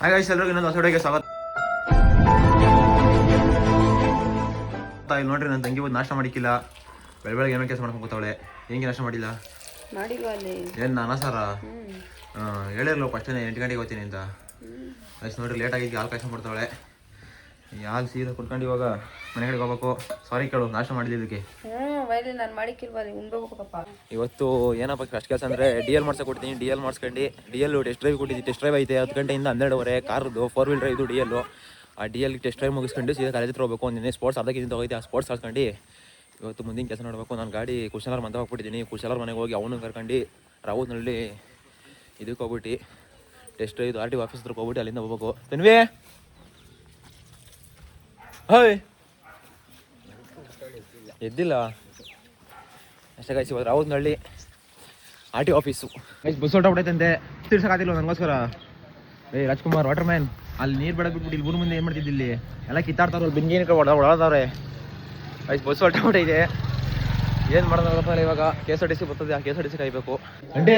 Hi ಎಲ್ಲರಿಗೂ ಇನ್ನೊಂದು ಹೊಸ ಹೊಸಡಿಗೆ ಸ್ವಾಗತ. ಇಲ್ಲಿ ನೋಡ್ರಿ ನನ್ನ ತಂಗಿ ಬಂದು ನಾಷ್ಟ ಮಾಡಿಕ್ಕಿಲ್ಲ ಬೆಳ ಬೆಳಗ್ಗೆ ಏನೋ ಕೆಲಸ ಮಾಡ್ಕೊಂಡು ಕೂತವಳೆ. ಹೆಂಗೆ ನಾಷ್ಟ ಮಾಡಿಲ್ಲ? ಏನು ನಾನಾ ಸಾರ? ಹ್ಮ್. ಹಾಂ ಹೇಳಿರ್ಲ ಫಸ್ಟ್ ಎಂಟು ಗಂಟೆಗೆ ಹೋಗ್ತೀನಿ ಅಂತ. ಅಷ್ಟು ನೋಡ್ರಿ ಲೇಟಾಗಿ ಹಾಲು ಕಾಯ್ಸ್ಕೊಂಡ್ ಹಾಲು ಸೀದಾ ಕುಡ್ಕೊಂಡು ಇವಾಗ ಮನೆಗಡೆ ಹೋಗ್ಬೇಕು? ಸಾರಿ ಕೇಳು ನಾಶ ಮಾಡಿದ್ದಕ್ಕೆ ಹ್ಮ್ ವೈಲಿ ನಾನು ಮಾಡಿಕ್ಕಿಲ್ವಾ ಅಲ್ಲಿ ಉಣ್ಬೇಕಪ್ಪ. ಇವತ್ತು ಏನಪ್ಪ ಕಷ್ಟ ಕೆಲಸ ಅಂದರೆ ಡಿ ಎಲ್ ಮಾಡ್ಸಕ್ಕೆ ಕೊಡ್ತೀನಿ ಡಿ ಎಲ್ ಮಾಡ್ಸ್ಕೊಂಡು. ಡಿ ಎಲ್ ಟೆಸ್ಟ್ ಡ್ರೈವ್ ಕೊಟ್ಟಿದ್ದೀನಿ ಟೆಸ್ಟ್ ಡ್ರೈವ್ ಐತೆ ಹತ್ತು ಗಂಟೆಯಿಂದ ಹನ್ನೆರಡುವರೆ ಕಾರ್ದು ಫೋರ್ ವೀಲ್ ಡ್ರೈವ್ ಡಿ ಎಲ್ಲು ಆ ಡಿ ಎಲ್ ಟೆಸ್ಟ್ ಡ್ರೈವ್ ಮುಗಿಸ್ಕೊಂಡು ಸೀದಾ ಕಾಲೇಜ್ ಹತ್ರ ಹೋಗ್ಬೇಕು ಒಂದಿನ ಸ್ಪೋರ್ಟ್ಸ್ ಅರ್ಧಕ್ಕಿಂತ ಹೋಗಿದ್ದೆ ಆ ಸ್ಪೋರ್ಟ್ಸ್ ಆಡ್ಕೊಂಡು ಇವತ್ತು ಮುಂದಿನ ಕೆಲಸ ನೋಡಬೇಕು ನಾನು ಗಾಡಿ ಕುಶಾಲರ್ ಮಂದ ಹೋಗ್ಬಿಟ್ಟಿದ್ದೀನಿ ಕುಶಾಲರ್ ಮನೆಗೆ ಹೋಗಿ ಅವನು ಕರ್ಕೊಂಡು ರಾವುದ್ನಲ್ಲಿ ಇದಕ್ಕೆ ಹೋಗ್ಬಿಟ್ಟು test drive R T office ಹತ್ರ ಹೋಗ್ಬಿಟ್ಟು ಅಲ್ಲಿಂದ ಹೋಗ್ಬೇಕು. ತನ್ವಿ? ಹಾಯ್ ಎದ್ದಿಲ್ಲ. ಅಷ್ಟೇ ಗಾಯ್ಸ್ ಇವತ್ತು ನಳ್ಳಿ R T office. Guys bus ಹೊರಟೋಗ್ಬಿಟ್ಟೈತಂತೆ ತಿರ್ಸಕ್ಕಾಗಿಲ್ಲ ನನಗೋಸ್ಕರ ಏ ರಾಜ್ಕುಮಾರ್ ವಾಟರ್ ಮ್ಯಾನ್ ಅಲ್ಲಿ ನೀರು ಬೆಳಗ್ಗೆ ಬಿಟ್ಬಿಟ್ಟು ಇಲ್ಲಿ ಮುಂದೆ ಏನು ಮಾಡ್ತಿದ್ದಿಲ್ಲಿ ಎಲ್ಲ ಕಿತ್ತಾಡ್ತಾರಲ್ಲ ಬಿಂಗೇನ ಒಡ ಒಳದವ್ರೆ ಗೈಸ್ ಬಸ್ ಹೊರಟೋಗ್ಬಿಟ್ಟೈತೆ ಏನು ಮಾಡೋದಪ್ಪ ಇವಾಗ K S R T C ಬರ್ತದೆ ಆ K S R T C ಕಾಯ್ಬೇಕು ಅಂಡೆ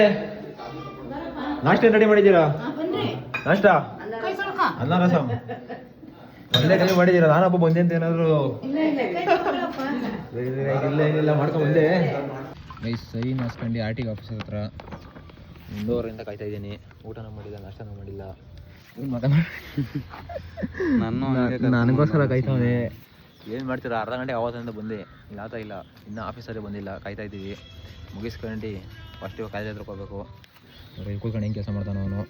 ನಾಷ್ಟ ಏನು ರೆಡಿ ಮಾಡಿದ್ದೀರಾ ನಾಷ್ಟ ಅನ್ನ ರಸಂ. ಒಳ್ಳೆ ಮಾಡಿದ್ದೀರಾ? ನಾನಪ್ಪ ಬಂದೆ ಅಂತ ಏನಾದ್ರು ಇಲ್ಲ ಇಲ್ಲ ಮಾಡ್ಕೊಂಡು ಬಂದೆ. ಗೈಸ್ ಸೈನ್ ಹಾಸ್ಕೊಂಡು ಆರ್ ಟಿ ಆಫೀಸ್ ಹತ್ರ ಇಂದೋರಿಂದ ಕಾಯ್ತಾ ಇದ್ದೀನಿ. ಊಟನೂ ಮಾಡಿಲ್ಲ ನಾಷ್ಟನೂ ಮಾಡಿಲ್ಲ. ನಾನು ನನಗೋಸ್ಕರ ಕಾಯ್ತಾವನೆ ಏನು ಮಾಡ್ತೀರಾ? ಅರ್ಧ ಗಂಟೆ ಆವಾಸದಿಂದ ಬಂದೆ. ಇಲ್ಲ ಆತ ಇಲ್ಲ. ಇನ್ನೂ ಆಫೀಸಲ್ಲಿ ಬಂದಿಲ್ಲ. ಕಾಯ್ತಾ ಇದ್ದೀವಿ. ಮುಗಿಸ್ಕೊಂಡು ಫಸ್ಟ್ ಇವಾಗ ಕಾಲೇಜ್ ಹತ್ರಕ್ಕೆ ಹೋಗ್ಬೇಕು ಇಲ್ಲಿ ಕೂತ್ಕೊಂಡು ಹೆಂಗೆ ಕೆಲಸ ಮಾಡ್ತಾನೆ ಅವನು.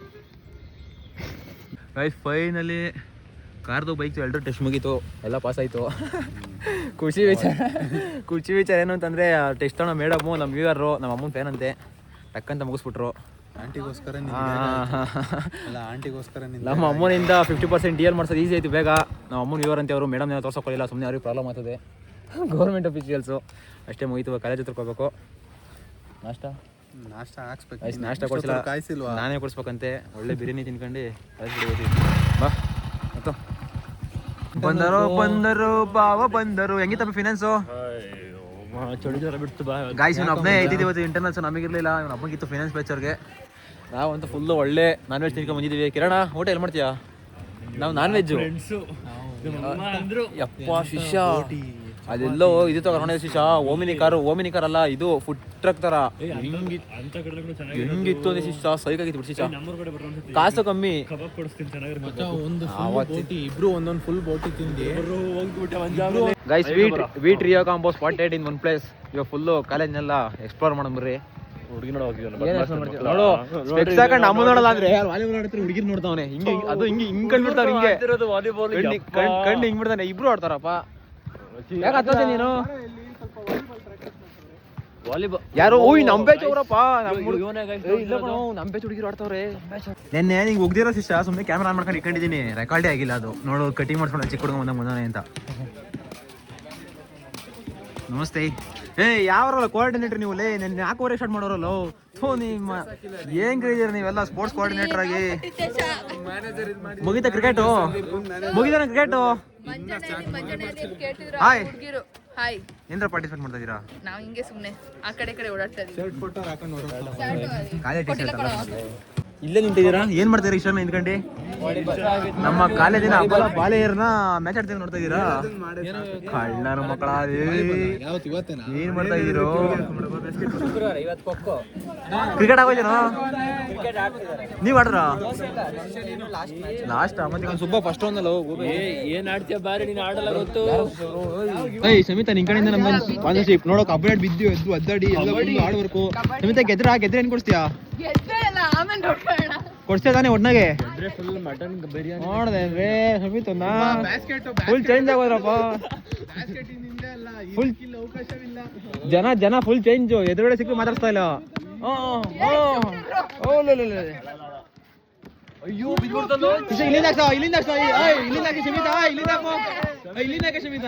ಫೈನಲಿ ಫೈನಲ್ಲಿ ಕಾರ್ದು ಬೈಕ್ ಎಲ್ಲರೂ ಟೆಸ್ಟ್ ಮುಗೀತು ಎಲ್ಲ ಪಾಸ್ ಆಯ್ತು. ಖುಷಿ ವಿಚಾರ ಖುಷಿ ವಿಚಾರ ಏನು ಅಂತಂದರೆ ಟೆಸ್ಟ್ ತಗೊಂಡು ಮೇಡಮು ನಮ್ಮ ವ್ಯೂವರ್ರು ನಮ್ಮ ಅಮ್ಮನ ಫ್ಯಾನ್ ಅಂತೆ ಟಕ್ಕಂತ ಮುಗಿಸ್ಬಿಟ್ರು. ಆಂಟಿಗೋಸ್ಕರ ಆಂಟಿಗೋಸ್ಕರ ನಮ್ಮ ಅಮ್ಮನಿಂದ ಫಿಫ್ಟಿ ಪರ್ಸೆಂಟ್ ಡಿ ಎಲ್ ಮಾಡ್ಸೋದು ಈಸಿ ಆಯ್ತು ಬೇಗ. ನಮ್ಮ ಅಮ್ಮನ ವ್ಯೂವರ್ ಅಂತ ಅವರು ಮೇಡಮ್ ಏನೋ ತೋರ್ಸೋಕೊಳ್ಳಿಲ್ಲ ಸುಮ್ಮನೆ ಅವ್ರಿಗೆ ಪ್ರಾಬ್ಲಮ್ ಆಗ್ತದೆ. ಗೌರ್ಮೆಂಟ್ ಅಫಿಷಿಯಲ್ಸು ಅಷ್ಟೇ ಮುಗೀತು ಕಾಲೇಜ್ ಹತ್ರ ಹೋಗ್ಬೇಕು. ನಾಷ್ಟ? ನಾಷ್ಟ ಹಾಕ್ಸ್ಬೇಕು. ನಾಷ್ಟ ಕೊಡ್ಸಿಲ್ಲ. ಕಾಯಿಸಿಲ್ವಾ? ನಾನೇ ಕೊಡಿಸ್ಬೇಕಂತೆ. ಒಳ್ಳೆ ಬಿರಿಯಾನಿ ತಿನ್ಕೊಂಡು ಕಾಲೇಜ್ ಬಾ. ಬಂದರು ಬಂದರು. ಬಾವ ಬಂದರು. ಹೆಂಗಿತ್ತಪ್ಪ ಫಿನಾನ್ಸು ಗಾಯ್ಸ್ ಇವನು ಒಬ್ಬನೇ ಇದ್ದಿದ್ದು ಇವತ್ತು ಇಂಟರ್ನಲ್ಸ್ ನಮಗಿರ್ಲಿಲ್ಲ. ಇವನು ಒಬ್ಬನಿಗಿತ್ತು ಫಿನಾನ್ಸ್ ಬ್ಯಾಚರ್ಗೆ ನಾವಂತೂ ಫುಲ್ ಒಳ್ಳೆ ನಾನ್ ವೆಜ್ ತಿನ್ಕೊಂಡು ಬಂದಿದ್ದೀವಿ ಕಿರಣ ಊಟ ಎಲ್ಲಿ ಮಾಡ್ತೀಯಾ? ನಾವು ನಾನ್ ವೆಜ್ಜು ಯಪ್ಪ ಶಿಷ್ಯ. ಅದೆಲ್ಲೋ ಇದು ತಗೊಂಡೆ ಶಿಶ ಓಮಿನಿ ಕಾರು ಓಮಿನಿ ಕಾರ್ ಅಲ್ಲ ಇದು ಫುಡ್ ಟ್ರಕ್ ತರ. ಹಿಂಗಿ ಹೆಂಗಿತ್ತು ಅಂದ್ರೆ ಶಿಷ್ಯ ಸೈಕಾಗಿತ್ತು ಬಿಡಿ ಶಿಶ ಕಾಸು ಕಮ್ಮಿ. ಇಬ್ರು ಒಂದೊಂದು ಫುಲ್ ಬೋಟಿ ತಿಂದಿ. Guys wheat wheat Rio combo spotted in one place ಇವಾಗ ಫುಲ್ಲು ಕಾಲೇಜ್ನೆಲ್ಲ ಎಕ್ಸ್ಪ್ಲೋರ್ ಮಾಡಂಬ್ರಿ ಹುಡುಗಿ ನೋಡು ಸ್ಪೆಕ್ಸ್ ಹಾಕೊಂಡು ಅಮ್ಮ ನೋಡಲ್ಲ ಅಂದ್ರೆ. ವಾಲಿಬಾಲ್ ಆಡ್ತಾರೆ ಹುಡುಗಿರ್ ನೋಡ್ತಾವನೆ. ಹಿಂಗೆ ಅದು ಹಿಂಗೆ ಹಿಂಗ್ ಕಣ್ ಬಿಡ್ತಾವ ಹಿಂಗೆ. ಕಣ್ಣು ಕಣ್- ಕಣ್ಣು ಹಿಂಗ್ ಬಿಡ್ತಾನೆ ಇಬ್ರು ಆಡ್ತಾರಪ್ಪ. ಯಾಕೆ ಹತ್ತೋದೆ ನೀನು? ವಾಲಿಬಾಲ್. ಯಾರು ಓಯ್ ನಂಬೇಚ್ ಅವ್ರಪ್ಪ ಇಲ್ಲ ಕಣೋ ನಂಬೇಚ್ ಹುಡುಗಿರು ಆಡ್ತಾವ್ರೆ. ನೆನ್ನೆ ನಿಂಗೆ ಸುಮ್ಮನೆ ಕ್ಯಾಮ್ರಾ ಆನ್ ಮಾಡ್ಕೊಂಡು ಇಟ್ಕೊಂಡಿದ್ದೀನಿ. ರೆಕಾರ್ಡೇ ಆಗಿಲ್ಲ ಅದು. ನೋಡು ಕಟಿಂಗ್ ಮಾಡ್ಕೊಂಡು ಚಿಕ್ಕ ಹುಡುಗ ಮುಂದೆ ಬಂದಾನೆ ಅಂತ. ನಮಸ್ತೆ. ಏ ಯಾವರಲ್ಲ ಕೋಆರ್ಡಿನೇಟರ್ ನೀವು? ಲೇ ನಾನು ಯಾಕೆ ಓವರ್ ಸ್ಟಾರ್ಟ್ ಮಾಡೋರಲ್ಲ? ಥೋ ನಿಮ್ಮ ಏನ್ ಕರೀತೀರ ನೀವೆಲ್ಲ ಸ್ಪೋರ್ಟ್ಸ್ ಕೋಆರ್ಡಿನೇಟರ್ ಆಗಿ? ಮುಗಿತ ಕ್ರಿಕೆಟು ಮುಗಿದ ಕ್ರಿಕೆಟು ಹಾಯ್ ಹಾಯ್ ಏನ್ರ ಪಾರ್ಟಿಸಿಪೇಟ್ ಮಾಡ್ತಾ ಇದೀರಾ ನಾವು ಹಿಂಗೆ ಸುಮ್ನೆ ಆ ಕಡೆ ಕಡೆ ಓಡಾಡ್ತಾ ಇದೀವಿ ಕಾಲೇಜ್ ಇಲ್ಲೇ ನಿಂತಿದ್ದೀರಾ? ಏನ್ ಮಾಡ್ತೀರಾ ಇಷ್ಟ ನಿಂತ್ಕೊಂಡು? ನಮ್ಮ ಕಾಲೇಜಿನ ಅಬ್ಬಲ ಬಾಲೆಯರ್ನ ಮ್ಯಾಚ್ ಆಡ್ತೀವಿ ನೋಡ್ತಾ ಇದ್ದೀರಾ? ಕಳ್ಳರ ಮಕ್ಕಳ ಏನ್ ಮಾಡ್ತಾ ಇದೀರೋ ಕ್ರಿಕೆಟ್ ಆಗೋಯ್ತೇನೋ ನೀವ್ ಆಡ್ರ ಲಾಸ್ಟ್ ಮತ್ತೆ ಸುಬ್ಬ ಫಸ್ಟ್ ಒಂದಲ್ಲ ಏನ್ ಆಡ್ತೀಯ ಬಾರಿ ನೀನ್ ಆಡಲ್ಲ ಗೊತ್ತು. ಏಯ್ ಸಮಿತಾ ನಿನ್ ಕಡೆಯಿಂದ ನಮ್ಮ ಸ್ಪಾನ್ಸರ್ಶಿಪ್ ನೋಡೋ ಅಪ್ಡೇಟ್ ಬಿದ್ದು ಎದ್ದು ಅದ್ದಾಡಿ ಎಲ್ಲ ಆಡ್ಬೇಕು ಸಮಿತಾ ಗೆದ್ರ ಗೆದ್ರೆ ಏನ್ ಕೊಡ್ತೀಯಾ ಆಮೇಲೆ ನೋಡ್ಕೊಳ್ಳೋಣ ಕೊಡ್ಸ್ತಾ ತಾನೆ ಒಟ್ನಾಗೆ? ಫುಲ್ ನೋಡ್ದೆ ಚೇಂಜ್ ಆಗೋದ್ರಪ್ಪ. ಫುಲ್ ಜನ ಜನ ಫುಲ್ ಚೇಂಜ್ ಎದುರುಗಡೆ ಸಿಕ್ಕಿ ಮಾತಾಡ್ತಾ ಇಲ್ಲ. ಅಯ್ಯೋ ಇಲ್ಲಿಂದ ಇಲ್ಲಿಂದ ಇಲ್ಲಿಂದ ಶಮಿತ ಇಲ್ಲಿಂದ ಇಲ್ಲಿಂದ ಹಾಕಿ ಶಮಿತ.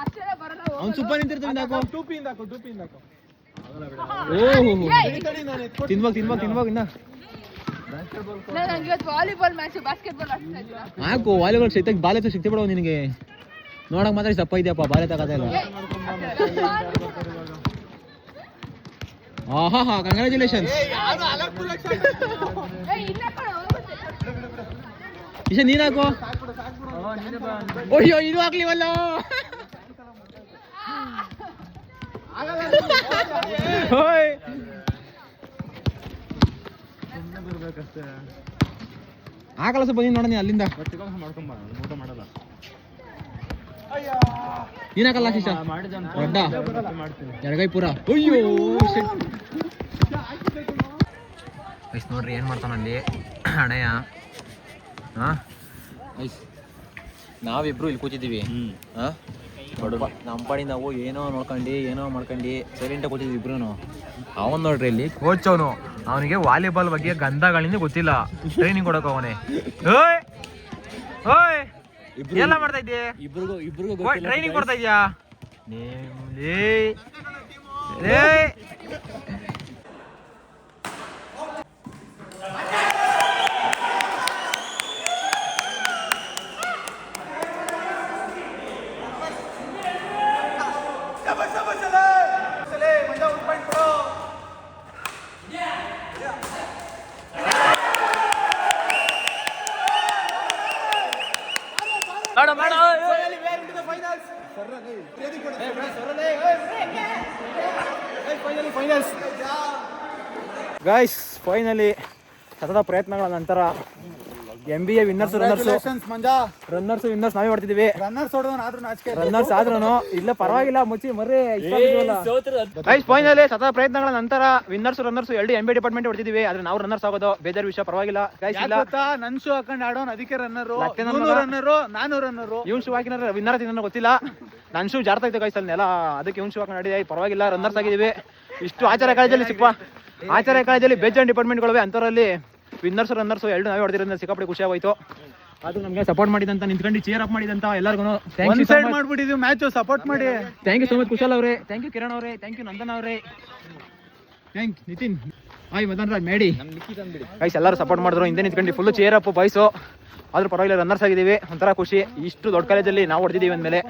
ಆಶ್ಚರ್ಯ ಬರಲ್ಲ ಅವ್ನು ಸುಬ್ಬ ನಿಂತಿರ್ತಾನೆ ಹಾಕು ಟೂಪಿಯಿಂದ ಹಾಕು. ಟೂಪಿಯಿಂದ ಹಾಕು ಓ ತಿನ್ಬೇಕು ತಿನ್ಬೇಕು ತಿನ್ಬೇಕು ಇನ್ನ. ಇವತ್ತು ವಾಲಿಬಾಲ್ ಮ್ಯಾಚ್ ಬಾಸ್ಕೆಟ್ಬಾಲ್ ಹಾಕು ವಾಲಿಬಾಲ್ ಶಕ್ತಿ ಬಾಲ್ ಎತ್ತೋ ಶಕ್ತಿ ಬಿಡೋ ನಿನಗೆ. ನೋಡಕ್ ಮಾತ್ರ ದಪ್ಪ ಇದೆಯಪ್ಪ ಬಾಲ್ ಎತ್ತಕತ್ತ ಇಲ್ಲ. ಆಹಾ ಹಾ ಹೋಗುತ್ತೆ. ಇಶ ನೀನ್ ಹಾಕು. ಅಯ್ಯೋ ಇದು ಹಾಕ್ಲಿವಲ್ಲ. ಓಯ್. ಆಗಲ್ಲ ಕಲಸ ಬಂದಿ ನೋಡ ನೀ ಅಲ್ಲಿಂದ ಮಾಡ್ಕೊಂಬ ಊಟ ಮಾಡಲ್ಲ. ಏನಾಗಲ್ಲ ಹಾಕಲ್ಲ ಶಿಶ? ದೊಡ್ಡ ಎಡಗೈ ಪೂರ. ಅಯ್ಯೋ ಐಸ್ ನೋಡ್ರಿ ಏನ್ ಮಾಡ್ತಾನ ಅಲ್ಲಿ? ಹಣೆಯ. ಹಾ? ಐಸ್ ನಾವಿಬ್ರು ಇಲ್ಲಿ ಕೂತಿದ್ದೀವಿ. ಹಾ? ನಮ್ಮ ಪಾಡಿ ನಾವು ಏನೋ ನೋಡ್ಕೊಂಡು ಏನೋ ಮಾಡ್ಕೊಂಡು ಸೈಲೆಂಟಾಗಿ ಕೂತಿದ್ವಿ ಇಬ್ರು ಅವನು ನೋಡ್ರಿ ಇಲ್ಲಿ ಕೋಚ್ ಅವನು. ಅವನಿಗೆ ವಾಲಿಬಾಲ್ ಬಗ್ಗೆ ಗಂಧಗಳಿಂದ ಗೊತ್ತಿಲ್ಲ. ಟ್ರೈನಿಂಗ್ ಕೊಡಕ್ ಅವನೇ. ಓಯ್! ಓಯ್! ಎಲ್ಲ ಮಾಡ್ತಾ ಇದ್ದೆ ಇಬ್ರಿಗೂ ಇಬ್ರಿಗೂ ಟ್ರೈನಿಂಗ್ ಕೊಡ್ತಾ ಇದ್ಯಾ ನೇಮ್ಲಿ ಲೇ ಮಾಡು ಮಾಡು ಗೈಸ್ ಫೈನಲಿ ಸತತ ಪ್ರಯತ್ನಗಳ ನಂತರ M B A winners runners Manja. Runners winners ನಾವೇ ಮಾಡ್ತಿದೀವಿ ರನ್ನರ್ಸ್ ಹೊಡೆದವನ್ ಆದ್ರೂ ನಾಚಿಕೆ ರನ್ನರ್ಸ್ ಆದ್ರೂ ಇಲ್ಲ ಪರವಾಗಿಲ್ಲ ಮುಚ್ಚಿ ಮರ್ರಿ ಗೈಸ್ ಫೈನಲಿ ಸತತ ಪ್ರಯತ್ನಗಳ ನಂತರ ವಿನ್ನರ್ಸ್ ರನ್ನರ್ಸ್ ಎರಡು ಎಂ ಬಿ ಡಿಪಾರ್ಟ್ಮೆಂಟ್ ಹೊಡ್ತಿದೀವಿ. ಆದ್ರೆ ನಾವು ರನ್ನರ್ಸ್ ಆಗೋದು ಬೇಜಾರ್ ವಿಷಯ ಪರವಾಗಿಲ್ಲ. ಗೈಸ್ ಇಲ್ಲ. ಗೊತ್ತಾ? ನನ್ ಶೂ ಹಾಕೊಂಡ್ ಆಡೋನ್ ಅದಕ್ಕೆ ರನ್ನರು. ರನ್ನರು ನಾನು ರನ್ನರು ಇವ್ನು ಶೂ ಹಾಕಿನ ವಿನ್ನರ್ ತಿನ್ನ ಗೊತ್ತಿಲ್ಲ. ನನ್ ಶೂ ಜಾರ್ತಾ ಇತ್ತು ಗೈಸ್ ಅಲ್ಲಿ ನೆಲ ಅದಕ್ಕೆ ಇವ್ನು ಶೂ ಹಾಕೊಂಡು ಆಡಿದೆ. ಪರವಾಗಿಲ್ಲ ರನ್ನರ್ಸ್ ಆಗಿದೀವಿ. ಇಷ್ಟು ಆಚಾರ ಕಾಲೇಜಲ್ಲಿ ಸಿಪ್ಪ ಆಚಾರ ಕಾಲೇಜಲ್ಲಿ ಬೇಜಾನ್ ಡಿಪಾರ್ಟ್ಮೆಂಟ್ಗಳಿವೆ ಅಂತರಲ್ಲಿ ವಿನ್ನರ್ಸ್ ರನ್ನರ್ಸ್ ಎರಡು ನಾವೇ ಹೊಡೆದಿರೋದ್ರಿಂದ ಸಿಕ್ಕಾಪಟ್ಟೆ ಖುಷಿ ಆಗೋಯ್ತು ಅದು ನಮಗೆ ಸಪೋರ್ಟ್ ಮಾಡಿದಂತ ನಿಂತ್ಕೊಂಡು ಚೇರ್ ಅಪ್ ಮಾಡಿದಂತ ಎಲ್ಲರಿಗೂ ಥ್ಯಾಂಕ್ ಯು ಸೈಡ್ ಮಾಡ್ಬಿಟ್ಟಿದ್ವಿ ಮ್ಯಾಚ್ ಸಪೋರ್ಟ್ ಮಾಡಿ. Thank you so much Kushal ಅವರೇ. ಥ್ಯಾಂಕ್ ಯು ಕಿರಣ್ ಅವರೇ. ಥ್ಯಾಂಕ್ ಯು ನಂದನ್ ಅವರೇ. ಥ್ಯಾಂಕ್ ನಿತಿನ್ ಆಯ್ ಮದನ್ ರಾಜ್ ಮೇಡಿ ಗೈಸ್ ಎಲ್ಲರೂ ಸಪೋರ್ಟ್ ಮಾಡಿದ್ರು. ಹಿಂದೆ ನಿಂತ್ಕೊಂಡು ಫುಲ್ ಚೇರ್ ಅಪ್ ಬಾಯ್ಸು ಆದ್ರೂ ಪರವಾಗಿಲ್ಲ ರನ್ನರ್ಸ್ ಆಗಿದ್ದೀವಿ. ಒಂಥರ ಖುಷಿ. ಇಷ್ಟು ದೊಡ್ಡ ಕಾಲೇಜಲ್ಲಿ ನಾವು ಹೊಡೆದಿದ್ದೀವಿ ಅಂದಮೇಲೆ.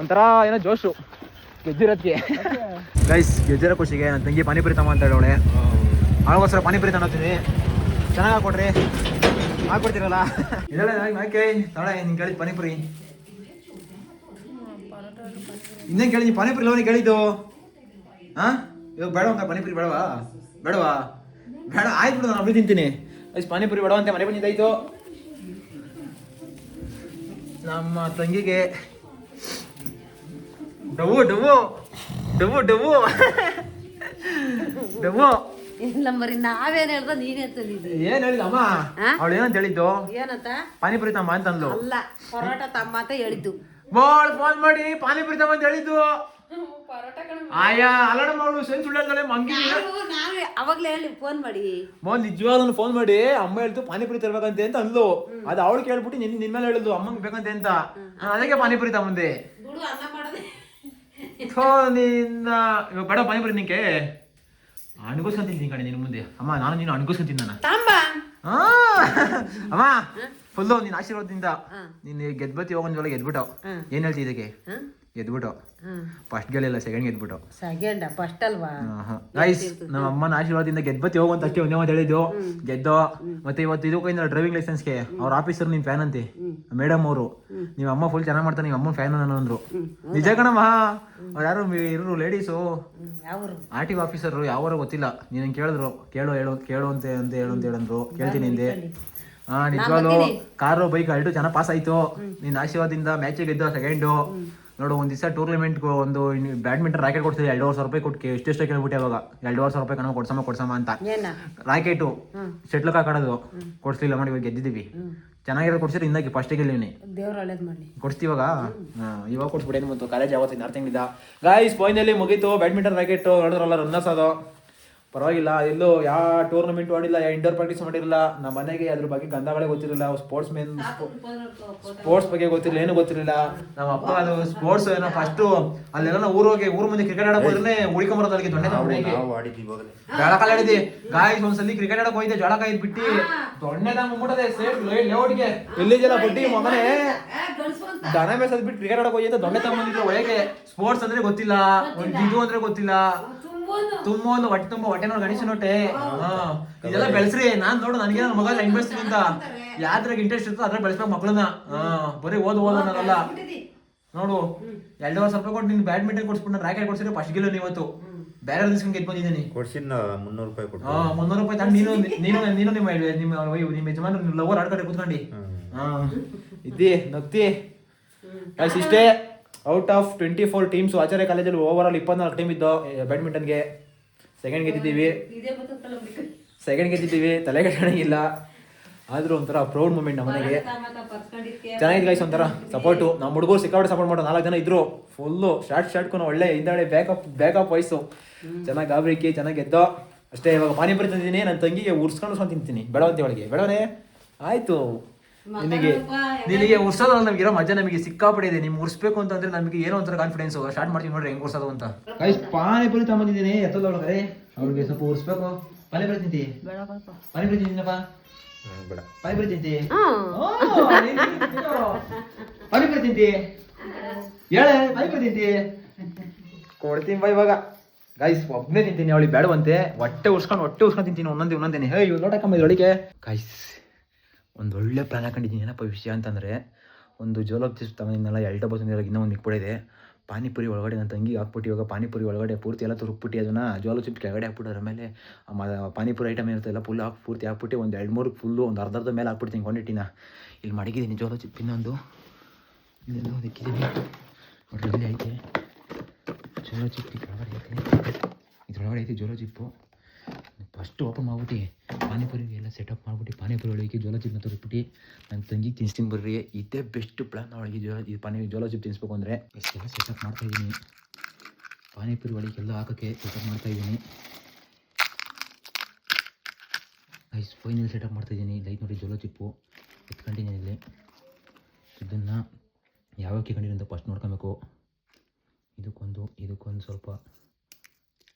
ಒಂಥರ ಏನೋ ಜೋಶು. ಗೆದ್ದಿರೋದಕ್ಕೆ ಗೈಸ್ ಗೆದ್ದಿರೋ ಖುಷಿಗೆ ನನ್ನ ತಂಗಿ ಪಾನಿಪುರಿ ತಮ್ಮ ಅಂತ ಹೇಳೋಳೆ. ಅವಳಿಗೋಸ್ಕರ ಪಾನಿಪುರಿ ತಗೋತೀನಿ ಚೆನ್ನಾಗಿ ಹಾಕೊಡ್ರಿ. ಹಾಕೊಡ್ತೀರಲ್ಲ? ಇದೆಲ್ಲ ಯಾಕೆ ತಾಳೆ ನಿಂಗೆ ಕೇಳಿದ್ ಪಾನಿಪುರಿ. ಇನ್ನೇನು ಕೇಳಿ ಪಾನಿಪುರಿ ಲೋನಿ ಕೇಳಿದ್ದು? ಹಾ ಇವಾಗ ಬೇಡ ಅಂತ ಪಾನಿಪುರಿ ಬೇಡವಾ? ಬೇಡವಾ? ಬೇಡ, ಆಯ್ತು ಬಿಡು, ನಾನು ಒಬ್ಬರು ತಿಂತೀನಿ. ಅಷ್ಟು ಪಾನಿಪುರಿ ಬೇಡ ಅಂತ ಮನೆ ಬಂದಿದ್ದಾಯ್ತು. ನಮ್ಮ ತಂಗಿಗೆ ಡವು ಡವು ಡವು ಡವು ಡವು ಇಲ್ಲ ಮರಿ ನಾವೇನ್ ಹೇಳ್ದ ನೀನೇ ತಂದಿದ್ದಿ. ಏನ್ ಹೇಳಿದ ಅಮ್ಮ? ಅವಳು ಏನಂತ ಹೇಳಿದ್ದು? ಏನಂತ? ಪಾನಿಪುರಿ ತಮ್ಮ ಅಂತಂದ್ಲು ಅಲ್ಲ ಪರೋಟ ತಮ್ಮ ಅಂತ ಹೇಳಿದ್ದು. ಬಾಳ್ ಫೋನ್ ಮಾಡಿ ಪಾನಿಪುರಿ ತಮ್ಮ ಅಂತ ಹೇಳಿದ್ದು. ಆಯಾ ಅಲ್ಲಡ ಮಾಡು ಸೆನ್ ಸುಳ್ಳಾಡ್ತಾಳೆ ಮಂಗಿ ಅವಾಗ್ಲೇ ಹೇಳಿ ಫೋನ್ ಮಾಡಿ. ಮೋ ನಿಜವಾಗ್ಲೂ ಫೋನ್ ಮಾಡಿ ಅಮ್ಮ ಹೇಳ್ತು ಪಾನಿಪುರಿ ತರ್ಬೇಕಂತೆ ಅಂತ ಅಂದ್ಲು. ಅದು ಅವಳು ಕೇಳ್ಬಿಟ್ಟು ನಿನ್ ನಿನ್ಮೇಲೆ ಹೇಳಿದ್ಲು ಅಮ್ಮಂಗೆ ಬೇಕಂತೆ ಅಂತ. ನಾನ್ ಅದಕ್ಕೆ ಪಾನಿಪುರಿ ತಮ್ಮಂದೆ. ಬಿಡು ಅನ್ನ ಮಾಡದೆ. ನಿನ್ನ ಇವಾಗ ಬೇಡ ಪಾನಿಪುರಿ ನಿಂಗೆ ಅನ್ಕೋಸ್ಕೊಂತೀನಿ ಕಣೆ ನಿನ್ ಮುಂದೆ. ಅಮ್ಮ ನಾನು ನೀನು ಅನ್ಕೋಸ್ಕೊಂತೀನಿ ನಾನು ತಾಂಬ. ಅಮ್ಮ ಫುಲ್ಲು ನಿನ್ನ ಆಶೀರ್ವಾದದಿಂದ. ನೀನು ಗೆದ್ಬತ್ತಿ ಹೋಗೋಂದ್ರೊಳಗೆ ಗೆದ್ಬಿಟ್ಟು ಹ್ಮ್. ಏನ್ ಹೇಳ್ತಿ ಇದಕ್ಕೆ? ಹ್ಮ್ ಗೆದ್ಬಿಟ್ಟು ಫಸ್ಟ್ ಗೆಲ್ಲ ಸೆಕೆಂಡ್ ಗೆದ್ಬಿಟ್ಟು ಸೆಕೆಂಡ್ ಫಸ್ಟ್ ಅಲ್ವಾ? ಗೈಸ್ ನಮ್ಮ ಅಮ್ಮನ ಆಶೀರ್ವಾದದಿಂದ ಗೆದ್ಬತ್ತಿ ಹೋಗು ಅಂತ ಅಷ್ಟೇ ಒಂದೇ ಒಂದು ಹೇಳಿದ್ದು. ಗೆದ್ದೋ ಮತ್ತೆ ಇವತ್ತು ಇದಕ್ಕೂ ಡ್ರೈವಿಂಗ್ ಲೈಸೆನ್ಸ್ಗೆ ಅವ್ರ ಆಫೀಸರ್ ನಿಮ್ಮ ಫ್ಯಾನ್ ಅಂತೆ. ಮೇಡಮ್ ಅವರು. ನಿಮ್ಮ ಅಮ್ಮ ಫುಲ್ ಚೆನ್ನಾಗಿ ಮಾಡ್ತಾರೆ ನಿಮ್ಮ ಅಮ್ಮನ ಫ್ಯಾನ್ ನಾನು ಅಂದ್ರು. ನಿಜ ಕಣಮ್ಮ ಅವ್ರು ಯಾರು ಇರು ಲೇಡೀಸು ಆರ್ ಟಿ ಆಫೀಸರ್ ಯಾವಾರ? ಗೊತ್ತಿಲ್ಲ. ನೀನು ಕೇಳಿದ್ರು. ಕೇಳು ಹೇಳು ಕೇಳು ಅಂತ ಅಂತ ಹೇಳು ಅಂತ ಹೇಳಂದ್ರು ಕೇಳ್ತೀನಿ ಹಿಂದೆ ಹಾ ನಿಜವಾಗ್ಲು ಕಾರು ಬೈಕ್ ಎರಡು ಚೆನ್ನಾಗಿ ಪಾಸ್ ಆಯ್ತು. ನಿನ್ನ ಆಶೀರ್ವಾದದಿಂದ ಮ್ಯಾಚ್ ಗೆದ್ದು ಸೆಕೆಂಡು ನೋಡು ಒಂದು ದಿವಸ ಟೂರ್ನಮೆಂಟ್ ಒಂದು ಬ್ಯಾಡ್ಮಿಂಟನ್ ರಾಕೆಟ್ ಕೊಡ್ತಿದ್ದೆ ಎರಡೂವರೆ ಸಾವಿರ ರೂಪಾಯಿ ಕೊಟ್ಟು ಎಷ್ಟೆಷ್ಟು ಕೇಳ್ಬಿಟ್ಟು ಅವಾಗ. ಎರಡು ಸಾವಿರ ರೂಪಾಯಿ ಕಣ ಕೊಡ್ಸಮ್ಮ ಕೊಡ್ಸಮ್ಮ ಅಂತ. ರಾಕೆಟು ಶೆಟ್ಲ್ ಕಾಕಾಡೋದು ಕೊಡ್ಸಲಿಲ್ಲ ಮಾಡಿ ಇವಾಗ ಗೆದ್ದಿದ್ದೀವಿ. ಚೆನ್ನಾಗಿರೋ ಕೊಡ್ಸಿದ್ರೆ ಹಿಂದಾಗಿ ಫಸ್ಟ್ ಗೆಲ್ಲೀನಿ. ದೇವ್ರ ಒಳ್ಳೇದ್ ಕೊಡ್ಸ್ತೀವಾಗ ಇವಾಗ? ಕೊಡ್ಸ್ಬಿಡೇನು ಮತ್ತು ಕಾಲೇಜ್ ಯಾವತ್ತಿನ ಅರ್ಥ ಗಾಯ್ಸ್ ಫೈನಲಿ ಮುಗೀತು. ಬ್ಯಾಡ್ಮಿಂಟನ್ ರಾಕೆಟ್ ನೋಡಿದ್ರಲ್ಲ ರನ್ನರ್ಸ್ ಅದು ಪರವಾಗಿಲ್ಲ ಎಲ್ಲೋ ಯಾವ ಟೂರ್ನಮೆಂಟ್ ಮಾಡಿಲ್ಲ ಯಾವ ಇಂಡೋರ್ ಪ್ರಾಕ್ಟೀಸ್ ಮಾಡಿರಲಿಲ್ಲ ನಮ್ಮ ಮನೆಗೆ ಅದ್ರ ಬಗ್ಗೆ ಗಂಧಗಳೇ ಗೊತ್ತಿರಲಿಲ್ಲ ಸ್ಪೋರ್ಟ್ಸ್ ಮೆನ್ ಸ್ಪೋರ್ಟ್ಸ್ ಬಗ್ಗೆ ಗೊತ್ತಿರಲಿಲ್ಲ ಏನು ಗೊತ್ತಿರಲಿಲ್ಲ ನಮ್ಮ ಅಪ್ಪ ಅದು ಸ್ಪೋರ್ಟ್ಸ್ ಏನೋ ಫಸ್ಟ್ ಅಲ್ಲೆಲ್ಲ ಊರು ಹೋಗಿ ಊರ್ ಮುಂದೆ ಕ್ರಿಕೆಟ್ ಆಡಕ್ ಹೋದ್ರೆ ಉಳಿಕೊಂಬರೋದು ಅಲ್ಲಿಗೆ ದೊಣ್ಣೆ ತಗೊಂಡು ಜೋಳ ಕಾಲ ಆಡಿದ್ವಿ ಗಾಯ್ಸ್ ಒಂದ್ಸಲಿ ಕ್ರಿಕೆಟ್ ಆಡಕ್ ಹೋಯ್ತೆ ಜೋಳ ಕಾಯ್ದು ಬಿಟ್ಟು. ದೊಣ್ಣೆ ಮುಟ್ಟದೆ ಸೇಫ್ ಲೇಔಟ್ಗೆ ಎಲ್ಲಿದೆಲ್ಲ ಬಡ್ಡಿ ಮಗನೇ. ದನ ಮೇಸದ್ ಬಿಟ್ಟು ಕ್ರಿಕೆಟ್ ಆಡಕ್ ಹೋಗಿದ್ದೆ ದೊಣ್ಣೆ ತಗೊಂಡಿದ್ರು ಒಳಗೆ ಸ್ಪೋರ್ಟ್ಸ್ ಅಂದ್ರೆ ಗೊತ್ತಿಲ್ಲ. ಒಂದ್ ಇದು ಅಂದ್ರೆ ಗೊತ್ತಿಲ್ಲ. ತುಂಬೊಂದು ಹೊಟ್ಟೆ ತುಂಬ ಹೊಟ್ಟೆ ನೋಡಿ ಗಣೇಶ ನೋಟೆ ಹಾ. ಇದೆಲ್ಲ ಬೆಳೆಸ್ರಿ ನಾನ್ ನೋಡು ನನಗೆ ನನ್ನ ಮಗ ಹೆಂಗ್ ಬೆಳೆಸ್ತೀನಿ ಅಂತ. ಯಾವ್ದ್ರಾಗ ಇಂಟ್ರೆಸ್ಟ್ ಇರ್ತೋ ಅದ್ರಾಗ ಬೆಳೆಸ್ಬೇಕು ಮಕ್ಕಳನ್ನ ಹಾ ಬರೀ ಓದ್ ಓದ್ ಅನ್ನೋದಲ್ಲ. ನೋಡು ಎರಡೂವರೆ ಸಾವಿರ ರೂಪಾಯಿ ಕೊಟ್ಟು ನೀನು ಬ್ಯಾಡ್ಮಿಂಟನ್ ಕೊಡ್ಸ್ಬಿಟ್ಟು ರಾಕೆಟ್ ಕೊಡ್ಸಿದ್ರೆ ಫಸ್ಟ್ ಗಿಲ್ಲ ಇವತ್ತು. ಬೇರೆ ದಿವಸಕ್ಕೆ ಗೆದ್ದು ಬಂದಿದ್ದೀನಿ ಕೊಡ್ಸಿನ ಮುನ್ನೂರು ರೂಪಾಯಿ ಕೊಟ್ಟು. ಹಾ ಮುನ್ನೂರು ರೂಪಾಯಿ ತಗೊಂಡು ನೀನು ನೀನು ನೀನು ನಿಮ್ಮ ನಿಮ್ಮ ನಿಮ್ಮ ಯಜಮಾನ ಲವರ್ ಆಡ್ಕಡೆ ಕೂತ್ಕೊಂಡು. ಹಾ. ಇದ್ದಿ ನಗ್ತಿ. ಇಷ್ಟೇ. Out of twenty four teams Acharya ಕಾಲೇಜಲ್ಲಿ ಓವರ್ ಆಲ್ ಇಪ್ಪತ್ನಾಲ್ಕು ಟೀಮ್ ಇದ್ದು ಬ್ಯಾಡ್ಮಿಂಟನ್ಗೆ ಸೆಕೆಂಡ್ ಗೆದ್ದಿದ್ದೀವಿ. ಸೆಕೆಂಡ್ ಗೆದ್ದಿದ್ದೀವಿ ತಲೆ ಇಲ್ಲ ಆದರೂ ಒಂಥರ ಪ್ರೌಡ್ ಮೂಮೆಂಟ್ ನಮ್ಮನೆಗೆ ಚೆನ್ನಾಗಿದೆ ಗೈಸ್ ಒಂಥರ ಸಪೋರ್ಟು ನಮ್ಮ ಹುಡುಗರು ಸಿಕ್ಕಾಪಟ್ಟೆ ಸಪೋರ್ಟ್ ಮಾಡೋ ನಾಲ್ಕು ಜನ ಇದ್ರು. ಫುಲ್ಲು ಶಾರ್ಟ್ ಶಾರ್ಟ್ಕೊಂಡು ಒಳ್ಳೆ ಹಿಂದಾಳೆ ಬ್ಯಾಕಪ್ ಬ್ಯಾಕಪ್ ವಯಸ್ಸು ಚೆನ್ನಾಗಿ ಗಾಬರಿಕೆ ಚೆನ್ನಾಗಿ ಗೆದ್ದೋ. ಅಷ್ಟೇ ಇವಾಗ ಪಾನಿಪುರಿ ತಂದಿದ್ದೀನಿ ನನ್ನ ತಂಗಿಗೆ ಉರ್ಸ್ಕೊಂಡು ಸ್ವಂತ ತಿಂತೀನಿ. ಬೆಳವಂತಿ ಒಳಗೆ ಬೆಳವನೆ ಆಯ್ತು. ನಿನಗೆ ನಿನಗೆ ಉರ್ಸೋದ್ರಲ್ಲಿ ನಮ್ಗೆ ಇರೋ ಮಜಾ ನಮಗೆ ಸಿಕ್ಕಾಪಡೆ ಇದೆ. ನಿಮ್ಗೆ ಉರ್ಸ್ಬೇಕು ಅಂತಂದ್ರೆ ನಮಗೆ ಏನೋ ಒಂಥರ ಕಾನ್ಫಿಡೆನ್ಸ್ ಸ್ಟಾರ್ಟ್ ಮಾಡ್ತೀವಿ ನೋಡ್ರಿ ಹೆಂಗ್ ಉರ್ಸೋದು ಅಂತ. ಗೈಸ್ ಪಾನಿಪುರಿ ತಗೊಂಡಿದ್ದೀನಿ ಎತ್ತದೊಳಗೆ ಅವ್ರಿಗೆ ಸ್ವಲ್ಪ ಉರ್ಸ್ಬೇಕು. ಪಾನಿಪುರಿ ತಿಂತಿ? ಪಾನಿಪುರಿ ತಿಂತೀನಪ್ಪ? ಪಾನಿಪುರಿ ತಿಂತಿ? ಪಾನಿಪುರಿ ತಿಂತಿ? ಹೇಳ ಪಾನಿಪುರಿ ತಿಂತಿ? ಕೊಡ್ತೀನಿ ಬಾ ಇವಾಗ. ಗೈಸ್ ಒಬ್ಬನೇ ತಿಂತೀನಿ. ಅವಳಿಗೆ ಬೇಡವಂತೆ. ಹೊಟ್ಟೆ ಉರ್ಸ್ಕೊಂಡು ಹೊಟ್ಟೆ ಉರ್ಸ್ಕೊಂಡು ತಿಂತೀನಿ. ಒಂದೊಂದೇ ಒಂದೊಂದೇನೆ. ಹೇ ಇವ್ ನೋಡಕ್ಕಮ್ಮ ಇದ್ರೊಳಗೆ ಗೈಸ್ ಒಂದು ಒಳ್ಳೆ ಪ್ಲಾನ್ ಹಾಕೊಂಡಿದ್ದೀನಿ ಏನಪ್ಪ ವಿಷಯ ಅಂತಂದರೆ, ಒಂದು ಜೋಲಬ್ ಚಿಪ್ಸ್ ತಗೊಂಡಿದ್ನಲ್ಲ ಎರಡು ಡಬ್ಬ ತಂದಿರೋ ಇನ್ನೂ ಒಂದು ಮಿಕ್ಬಿಡಿದೆ ಪಾನಿಪುರಿ ಒಳಗಡೆ ನನ್ನ ತಂಗಿ ಹಾಕ್ಬಿಟ್ಟು, ಇವಾಗ ಪಾನಿಪುರಿ ಒಳಗಡೆ ಪೂರ್ತಿ ಎಲ್ಲ ತುರುಕ್ಬಿಟ್ಟು, ಅದನ್ನು ಜೋಲಬ್ ಚಿಪ್ಸ್ ಕೆಳಗಡೆ ಹಾಕ್ಬಿಟ್ಟು, ಅದ್ರ ಮೇಲೆ ಪಾನಿಪುರಿ ಐಟಮ್ ಇರುತ್ತೆ ಎಲ್ಲ ಫುಲ್ ಹಾಕಿ, ಪೂರ್ತಿ ಹಾಕ್ಬಿಟ್ಟು, ಒಂದು ಎರಡು ಮೂರು ಫುಲ್ಲು ಒಂದು ಅರ್ಧ ಅರ್ಧ ಮೇಲೆ ಹಾಕ್ಬಿಡ್ತೀನಿ ಕ್ವಾಂಟಿಟಿನ ಇಲ್ಲಿ ಮಡಗಿದ್ದೀನಿ ಜೋಲಬ್ ಚಿಪ್ ಇನ್ನೊಂದು. ಇನ್ನೊಂದು ಇಕ್ಕಿದ್ದೀನಿ ಇಲ್ಲಿ ಐತೆ. ಜೋಲೋ ಚಿಪ್ ಕೆಳಗಡೆ ಐತೆ. ಇದ್ರೊಳಗಡೆ ಐತೆ ಜೋಲೋ ಚಿಪ್ಪು ಫಸ್ಟ್ ಓಪನ್ ಮಾಡ್ಬಿಟ್ಟು, ಪಾನಿಪುರಿಗೆ ಎಲ್ಲ ಸೆಟಪ್ ಮಾಡ್ಬಿಟ್ಟು, ಪಾನಿಪುರಿ ಒಳಗೆ ಜೋಳ ಚಿಪ್ನ ತರಿಸ್ಬಿಟ್ಟು ನನ್ನ ತಂಗಿ ತಿನ್ಸ್ತೀನಿ ಬರ್ರಿ, ಇದೇ ಬೆಸ್ಟ್ ಪ್ಲಾನ್ ಒಳಗೆ ಇದು ಪಾನಿ ಜೋಳ ಚಿಪ್ ತಿನ್ಸ್ಬೇಕು ಅಂದರೆ. ಇಷ್ಟೆಲ್ಲ ಸೆಟಪ್ ಮಾಡ್ತಾಯಿದ್ದೀನಿ ಪಾನಿಪುರಿ ಒಳಗೆ ಎಲ್ಲ ಹಾಕೋಕ್ಕೆ ಸೆಟಪ್ ಮಾಡ್ತಾಯಿದ್ದೀನಿ ಐಸ್ ಫೈನಲ್ ಸೆಟಪ್ ಮಾಡ್ತಾಯಿದ್ದೀನಿ ಲೈಟ್ ನೋಡಿ ಜೋಳ ಚಿಪ್ಪು ಎತ್ಕೊಂಡಿದ್ದೀನಿ ಇಲ್ಲಿ. ಇದನ್ನು ಯಾವಾಗ ಕಂಡಿದ್ದೀನಿ ಅಂತ ಫಸ್ಟ್ ನೋಡ್ಕೊಬೇಕು. ಇದಕ್ಕೊಂದು ಇದಕ್ಕೊಂದು ಸ್ವಲ್ಪ,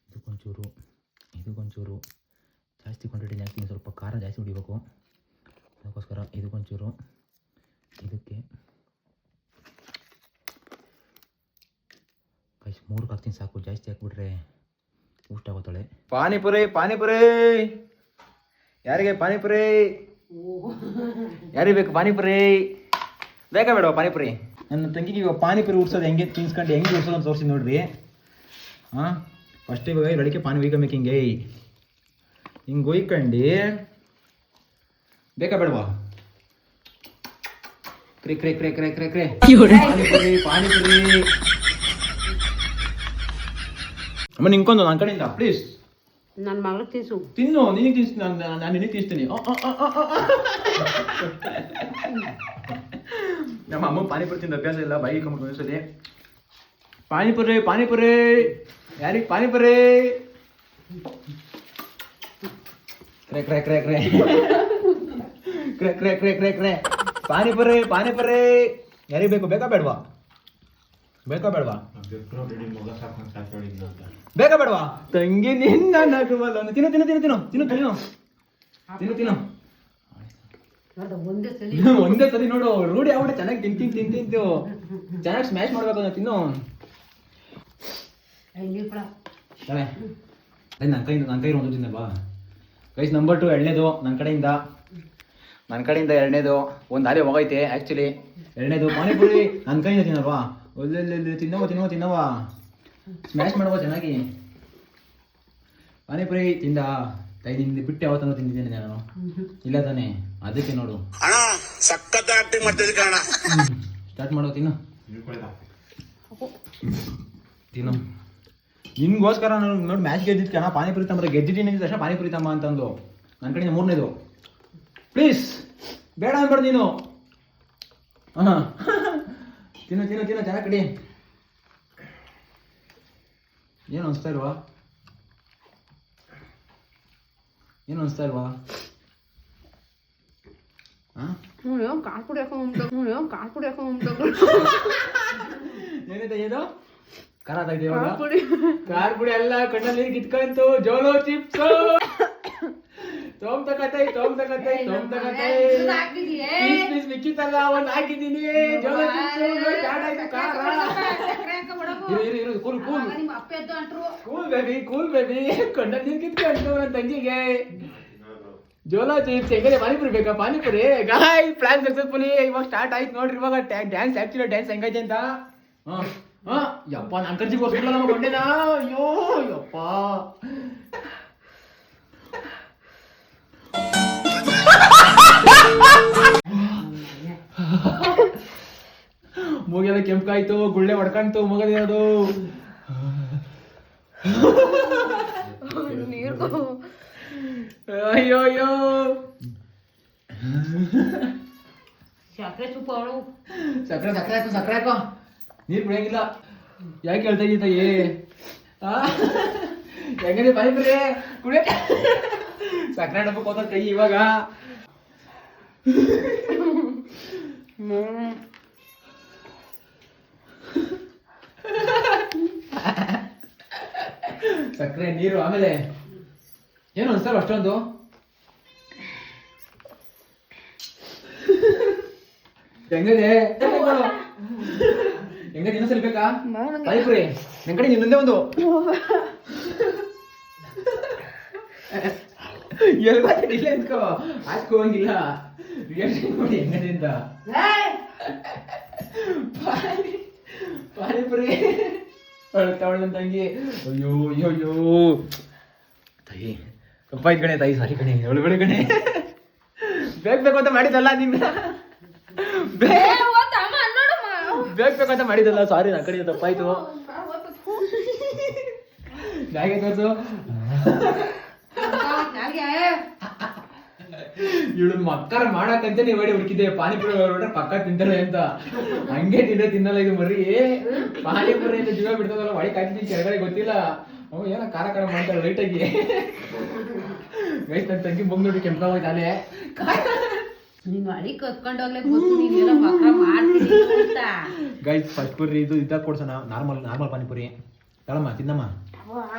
ಇದಕ್ಕೊಂಚೂರು ಇದಕ್ಕೊಂಚೂರು ಜಾಸ್ತಿ ಕ್ವಾಂಟಿಟಿ ಜಾಸ್ತಿ ಸ್ವಲ್ಪ ಖಾರ ಜಾಸ್ತಿ ಹೊಡಿಬೇಕು ಅದಕ್ಕೋಸ್ಕರ ಇದಕ್ಕೊಂಚೂರು ಇದಕ್ಕೆ ಕೈಸ್ ಮೂರು ಹಾಕ್ತೀನಿ ಸಾಕು. ಜಾಸ್ತಿ ಹಾಕ್ಬಿಟ್ರೆ ಊಟ ಆಗೋತಾಳೆ ಪಾನಿಪುರಿ ಪಾನಿಪುರಿ! ಯಾರಿಗೆ ಪಾನಿಪುರಿ? ಯಾರಿಗೆ ಬೇಕು ಪಾನಿಪುರಿ? ಬೇಕಾ ಬೇಡ ಪಾನಿಪುರಿ. ನನ್ನ ತಂಗಿಗೆ ಇವಾಗ ಪಾನಿಪುರಿ ಉಡ್ಸೋದು ಹೆಂಗೆ ತಿನ್ಸ್ಕೊಂಡು ಹೆಂಗೆ ಉಡ್ಸೋದು ಅಂತ ತೋರಿಸಿ ನೋಡ್ರಿ. ಹಾಂ? ಫಸ್ಟ್ ಇವಾಗ ಲಡಿಕೆ ಪಾನಿ ಮೇಕಿಂಗ್ ಹಿಂಗೆ ಹಿಂಗೆ ಒಯ್ಕಂಡು ಬೇಕಾ ಬೇಡವಾ ಕ್ರೆ ಕ್ರೆ ಕ್ರೆ ಕ್ರೆ ಕ್ರೆ ಕ್ರೆ ಪಾನಿಪುರಿ ಪಾನಿಪುರಿ ಅಮ್ಮ ನಿಂಕೊಂದು ನನ್ನ ಕಡೆಯಿಂದ ಪ್ಲೀಸ್ ನನ್ನ ಮಗಳು ತಿನ್ಸು ತಿನ್ನು ನಿನಗೆ ತಿನ್ಸ್ತೀನಿ ನಾನು ನಾನು ನಿನಗೆ ಅ. ನಮ್ಮ ಅಮ್ಮ ಪಾನಿಪುರಿ ತಿಂದ ಅಭ್ಯಾಸ ಇಲ್ಲ ಬೈಕ್ ಒಂದ್ಸಲಿ ಪಾನಿಪುರಿ ಪಾನಿಪುರಿ ಯಾರಿಗೆ ಪಾನಿಪುರಿ? ಕ್ರೆ ಕ್ರೆ ಕ್ರೆ ಕ್ರೆ. ಕ್ರೆ ಕ್ರೆ ಕ್ರೆ ಕ್ರೆ ಕ್ರೆ. ಪಾನಿಪುರಿ ಪಾನಿಪುರಿ. ಯಾರಿಗೆ ಬೇಕು? ಬೇಕಾ ಬೇಡವಾ? ಬೇಕಾ ಬೇಡವಾ? ಬೇಕಾ ಬೇಡವಾ? ತಂಗಿ ನಿನ್ನ ನಗುವಲ್ಲ. ತಿನ್ನು ತಿನ್ನು ತಿನ್ನು ತಿನ್ನು ತಿನ್ನು ತಿನ್ನು. ತಿನ್ನು ತಿನ್ನು. ಒಂದೇ ಸರಿ ನೋಡು. ರೂಢಿ ಆಗ್ಬಿಟ್ಟು ಚೆನ್ನಾಗಿ ತಿಂತೀನಿ ತಿಂತೀನಿ ತಿಂತು ಚೆನ್ನಾಗಿ ಸ್ಮ್ಯಾಶ್ ಮಾಡ್ಬೇಕು ತಿನ್ನು. ಕೊಡ. ಕಳೆ ನನ್ನ ಕೈಯಿಂದ ನನ್ನ ಕೈ ಒಂದು ಬಾ. ಗೈಸ್ ನಂಬರ್ ಟು ಎರಡನೇದು ನನ್ನ ಕಡೆಯಿಂದ. ನನ್ನ ಕಡೆಯಿಂದ ಎರಡನೇದು. ಒಂದು ದಾರಿ ಹೋಗೈತೆ ಆ್ಯಕ್ಚುಲಿ ಎರಡನೇದು ಪಾನಿಪುರಿ ನನ್ನ ಕೈಯಿಂದ ತಿನ್ನಲ್ವಾ? ಒಳ್ಳೆ ತಿನ್ನವ ತಿನ್ನವ ತಿನ್ನವ. ಸ್ಮ್ಯಾಶ್ ಮಾಡುವ ಚೆನ್ನಾಗಿ. ಪಾನಿಪುರಿ ತಿಂದ. ಕೈದಿಂದ ಬಿಟ್ಟು ಯಾವತ್ತೂ ತಿಂದಿದ್ದೇನೆ ನಾನು. ಇಲ್ಲ ತಾನೆ. ಅದಕ್ಕೆ ನೋಡು. ಅಣ್ಣ ಸಖತ್ ಆಕ್ಟಿಂಗ್ ಮಾಡ್ತಿದ್ದೆ ಕಣ ಸ್ಟಾರ್ಟ್ ಮಾಡೋ ತಿನ್ನು. ತಿನ್ನು. ನಿನ್ಗೋಸ್ಕರ ನಾನು ನೋಡಿ ಮ್ಯಾಚ್ ಗೆದ್ದಿದ್ಕೆ ಕಣ ಪಾನಿಪುರಿ ತಂಬರ ಗೆದ್ದಿದ್ದೀನಿ ಅಂದಿದ ತಕ್ಷಣ ಪಾನಿಪುರಿ ತಮ್ಮ ಅಂತಂದು. ನನ್ನ ಕಡೆಯಿಂದ ಮೂರನೇದು. ಪ್ಲೀಸ್ ಬೇಡ ಅನ್ಬೇಡ ನೀನು. ಹಾಂ ತಿನ್ನು ತಿನ್ನು ತಿನ್ನು ಚೆನ್ನಾಗಿ ಕಡಿ. ಏನು ಅನಿಸ್ತಾ ಇಲ್ವಾ? ಏನು ಅನಿಸ್ತಾ ಇಲ್ವಾ? ಹಾಂ ಹಾಕೋ ಕಾರ್ ಹಾಕೋ ಹಾಕೊಂಡ್ ಹಾಕೊಂಡ್ ಏನಿದೆ ಏನು ಖಾರ ಆಗ್ತಾ ಪುಡಿ ಎಲ್ಲ ಕಣ್ಣಲ್ಲಿ ಕಿತ್ಕಂತು ಜೋಲೋ ಚಿಪ್ಸ್. ತೋಮ್ ತಕತೈ ತೋಮ್ ತಕತೈ ತೋಮ್ ತಕತೈ ಹಾಕ್ತಿದೀಯೇ ಪೀಸ್ ಪೀಸ್ ಇಕ್ಕಿತಲ್ಲ ಒಂದ್ ಹಾಕಿದೀನಿ ಜೋಲೋ ಚಿಪ್ಸ್ ಖಾರ. ಇರು, ಇರು, ಕೂಲ್ ಕೂಲ್. ನಿಮ್ಮ ಅಪ್ಪ ಎದ್ದು ಅಂಟ್ರು. Cool baby cool baby. ಕಣ್ಣಲ್ಲಿ ನೀರ್ ಕಿತ್ಕೊಂಡು ನನ್ನ ತಂಗಿಗೆ. ಜೋಲೋ ಚಿಪ್ಸ್ ಹೆಂಗದೆ ಪಾನಿಪುರಿ ಬೇಕಾ ಪಾನಿಪುರಿ? ಗಾಯ್ ಪ್ಲಾನ್ ಸಕ್ಸಸ್ಫುಲಿ ಇವಾಗ ಸ್ಟಾರ್ಟ್ ಆಯ್ತು ನೋಡ್ರಿ ಇವಾಗ ಡ್ಯಾನ್ಸ್ ಆಕ್ಚುಲಿ ಡ್ಯಾನ್ಸ್ ಹೆಂಗೈತೆ ಅಂತ. ಹಾ ಹಾ ಯಪ್ಪ ನನ್ನ ಖರ್ಚಿಗೆ ಹೊಸ್ಬಿಡಲ್ಲ ನಮ್ಮ ಗೊಂಡೆನ ಅಯ್ಯೋ ಯಪ್ಪ ಮೂಗೆಲ್ಲ ಕೆಂಪಾಯ್ತು ಗುಳ್ಳೆ ಹೊಡ್ಕಂತು ಮಗದೇ ಅದು ಅಯ್ಯೋ ಅಯ್ಯೋ ಸಕ್ಕರೆ ತುಪ್ಪ ಅವಳು ಸಕ್ಕರೆ ಸಕ್ಕರೆ ಹಾಕು ಸಕ್ಕರೆ ಹಾಕು ನೀರು ಕುಡಿಯಂಗಿಲ್ಲ. ಯಾಕೆ ಹೇಳ್ತಾ ಇದ್ದೀಯ ತಾಯಿ? ಹೆಂಗನೇ ಹೆಂಗಿದೆ ಪಾನಿಪುರಿ ಕುಡಿಯ ಸಕ್ಕರೆ ಡಬ್ಬಕ್ಕೆ ಹೋದ ಕೈ ಇವಾಗ. ಸಕ್ಕರೆ, ನೀರು, ಆಮೇಲೆ ಏನು ಅನ್ಸಲ್ಲ ಅಷ್ಟೊಂದು? ಹೆಂಗದೆ? ಹೆಂಗದೆ ನಿನ್ನ ಬೇಕಾ? ಪಾನಿಪುರಿ ನಿನ್ ಕಡೆ ಇನ್ನೊಂದೇ ಒಂದು. ಇಲ್ಲೇ ನಿಂತ್ಕೋ. ಹಾಕೋಂಗಿಲ್ಲ ರಿಯಾಕ್ಷನ್ ನೋಡಿ ಹೆಂಗದಿಂದ ಪಾನಿಪುರಿ ಅಳ್ತಾವಳ ತಂಗಿ. ಅಯ್ಯೋ ಅಯ್ಯೋ ಅಯ್ಯೋ. ತಾಯಿ ತಪ್ಪಾಯ್ತು ಕಣೆ ತಾಯಿ ಸಾರಿ ಕಣೆ ಒಳಗಡೆ ಕಣೆ. ಬೇಕು ಬೇಕು ಅಂತ ಮಾಡಿದಲ್ಲ ನಿನ್ನ. ಬೇಕು ಬೇಕು ಬೇಕು ಅಂತ ಮಾಡಿದಲ್ಲ ಸಾರಿ ನನ್ನ ಕಡೆ ತಪ್ಪಾಯ್ತು. ಹೇಗೆ ತೋರ್ಸು. ಇವಳು ಮಕ್ಕಳ ಮಾಡಕ್ಕಂತ ನೀವು ಹೇಳಿ ಹುಡುಕಿದ್ದೆ. ಪಾನಿಪುರಿ ಹೊರಟ್ರೆ ಪಕ್ಕ ತಿಂತಾಳೆ ಅಂತ. ಹಂಗೆ ತಿಂದ್ರೆ ತಿನ್ನಲ್ಲ ಇದು ಮರಿ. ಪಾನಿಪುರಿ ಅಂತ ಜೀವ ಬಿಡ್ತದಲ್ಲ ಒಳಗೆ ಕಾಯ್ತೀನಿ ಕೆಳಗಡೆ, ಗೊತ್ತಿಲ್ಲ. ಅವ್ ಏನೋ ಖಾರ ಖಾರ ಮಾಡ್ತಾಳೆ ಲೈಟಾಗಿ ಗೈಸ್ ನನ್ನ ತಂಗಿ ಬಂಗ್ ನೋಡಿ ಕೆಂಪ ಹೋಯ್ತಾನೆ ನೀನು ಅಡಿ ಕತ್ಕೊಂಡೋಗ್ಲೇ ಗೊತ್ತು ನೀನೆಲ್ಲ ಮಕ್ಕಳ ಮಾಡ್ತೀನಿ ಅಂತ. ಗೈಸ್ ಫಸ್ಟ್ ಪುರಿ ಇದು ಇದ್ದಾಗ ಕೊಡ್ಸೋಣ. Normal normal panipuri. ತಳಮ್ಮ ತಿನ್ನಮ್ಮ.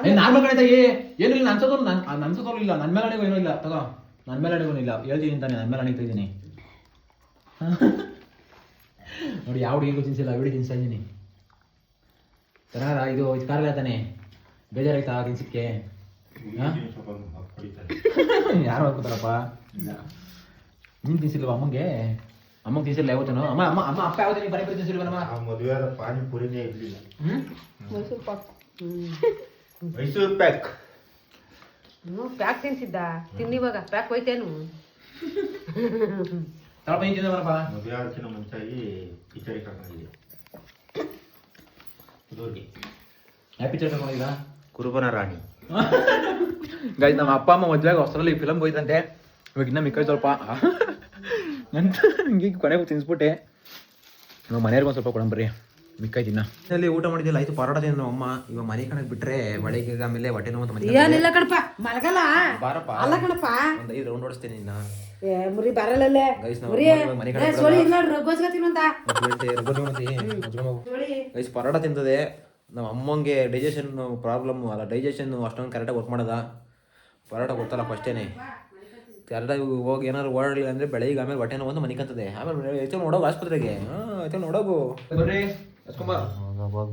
ಏ ನಾರ್ಮಲ್ ಕಡೆ ಏ ಏನಿಲ್ಲ ನನ್ಸೋದು ನನ್ ನನ್ಸೋದು ಇಲ್ಲ ನನ್ನ ಮೇಲೆ ಅಣೆಗೂ ಏನೂ ಇಲ್ಲ. ತಗೋ. ನನ್ನ ಮೇಲೆ ಅಡಿಗೂ ಇಲ್ಲ ಹೇಳ್ತೀನಿ ತಾನೆ ನನ್ನ ಮೇಲೆ ಅಣಿತಾ ಇದ್ದೀನಿ. ನೋಡಿ ಯಾವ ಹುಡುಗಿಗೂ ತಿನ್ಸಿಲ್ಲ ವಿಡಿ ತಿನ್ಸ್ತಾ ಇದ್ದೀನಿ ಚೆನ್ನಾಗ ಇದು ಇದು ಖಾರ ತಾನೆ. ಬೇಜಾರಾಯ್ತಾ ತಿನ್ಸಿಕ್ಕೆ ಯಾರು ಹಾಕೋತಾರಪ್ಪ ನೀನ್ ತಿನ್ಸಿಲ್ವಾ ಅಮ್ಮಂಗೆ? ಅಮ್ಮಂಗೆ ತಿನ್ಸಿಲ್ಲ ಯಾವತ್ತೇನೋ? ಅಮ್ಮ ಅಮ್ಮ ಅಮ್ಮ ಅಪ್ಪ ಯಾವತ್ತೇ ನೀವು ಪಾನಿಪುರಿ ತಿನ್ಸಿಲ್ವನಮ್ಮ ಆ ಮದುವೆ ಆದ ಪಾನಿಪುರಿನೇ ಇರ್ಲಿಲ್ಲ. ಹ್ಮ್? ಮೈಸೂರು ಪ್ಯಾಕ್ ಹ್ಞೂ ಪ್ಯಾಕ್ ತಿನ್ಸಿದ್ದ. ತಿನ್ನಿವಾಗ ಪ್ಯಾಕ್ ಹೋಯ್ತೇನು. ತಳಪ ಏನು ತಿಂದವನಪ್ಪ ಮದುವೆ ಆದಕ್ಕಿಂತ ಮುಂಚಾಗಿ ಕಿಚಡಿ ಕರ್ಕೊಂಡಿದ್ದೆ. ಕುದೂರ್ಗಿ ಯಾವ ಪಿಕ್ಚರ್ ಕುರುಬನ ರಾಣಿ. ಗಾಯ್ಸ್ ನಮ್ಮ ಅಪ್ಪ ಅಮ್ಮ ಮದ್ವೆಗೆ ಹೊಸರಲ್ಲಿ ಫಿಲಮ್ ಹೋಯ್ತಂತೆ. ಇವಾಗ ಇನ್ನ ಮಿಕ್ಕ ಸ್ವಲ್ಪ ನಂತ ಹಿಂಗೆ ಕೊನೆಗೂ ತಿನ್ಸ್ಬಿಟ್ಟೆ ನಾವು ಮನೆಯವ್ರಿಗೆ ಒಂದು ಸ್ವಲ್ಪ ಕೊಡಂಬರ್ರಿ. ಮಿಕ್ಕ ಇನ್ನ. ಅಲ್ಲಿ ಊಟ ಮಾಡಿದ್ದಿಲ್ಲ ಆಯ್ತು ಪರೋಟ ತಿಂದು ಅಮ್ಮ. ಇವಾಗ ಮನೆ ಕಣಕ್ ಬಿಟ್ರೆ ಬೆಳಿಗ್ಗೆ ಆಮೇಲೆ ಹೊಟ್ಟೆ ನೋವು ಅಂತ ಮನೆ ಏನಿಲ್ಲ ಕಣಪ್ಪ ಮಲಗಲ್ಲ. ಬಾರಪ್ಪ. ಅಲ್ಲ ಕಣಪ್ಪ. ಒಂದ್ ಐದು ರೌಂಡ್ ಓಡಿಸ್ತೀನಿ ಇನ್ನ. ಏ ಮುರಿ ಬರಲ್ಲಲ್ಲೇ. ಗೈಸ್ ನಾವು ಮುರಿ ಮನೆ ಕಡೆ ಸೋಳಿ ಇಲ್ಲ ಗೋಸ್ಗತ್ತೀನಿ ಅಂತ ಸೋಳಿ ಗೈಸ್ ಪರೋಟ ತಿಂತದೆ ನಮ್ಮ ಅಮ್ಮಂಗೆ ಡೈಜೆಷನ್ ಪ್ರಾಬ್ಲಮ್ ಅಲ್ಲ ಡೈಜೆಷನ್ ಅಷ್ಟೊಂದು ಕರೆಕ್ಟಾಗಿ ವರ್ಕ್ ಮಾಡದ. ಪರೋಟ ಗೊತ್ತಲ್ಲ ಫಸ್ಟೇನೆ ಕರೆಕ್ಟಾಗಿ ಹೋಗಿ ಏನಾದ್ರು ಓಡಲಿಲ್ಲ ಅಂದ್ರೆ ಬೆಳಗ್ಗೆ ಆಮೇಲೆ ಹೊಟ್ಟೆ ಒಂದು ಮನಿಕಂತದೆ. ಆಮೇಲೆ ಹೆಚ್ಚು ನೋಡೋಗು ಆಸ್ಪತ್ರೆಗೆ. ಹಾಂ ಹೆಚ್ಚು ನೋಡೋಗು.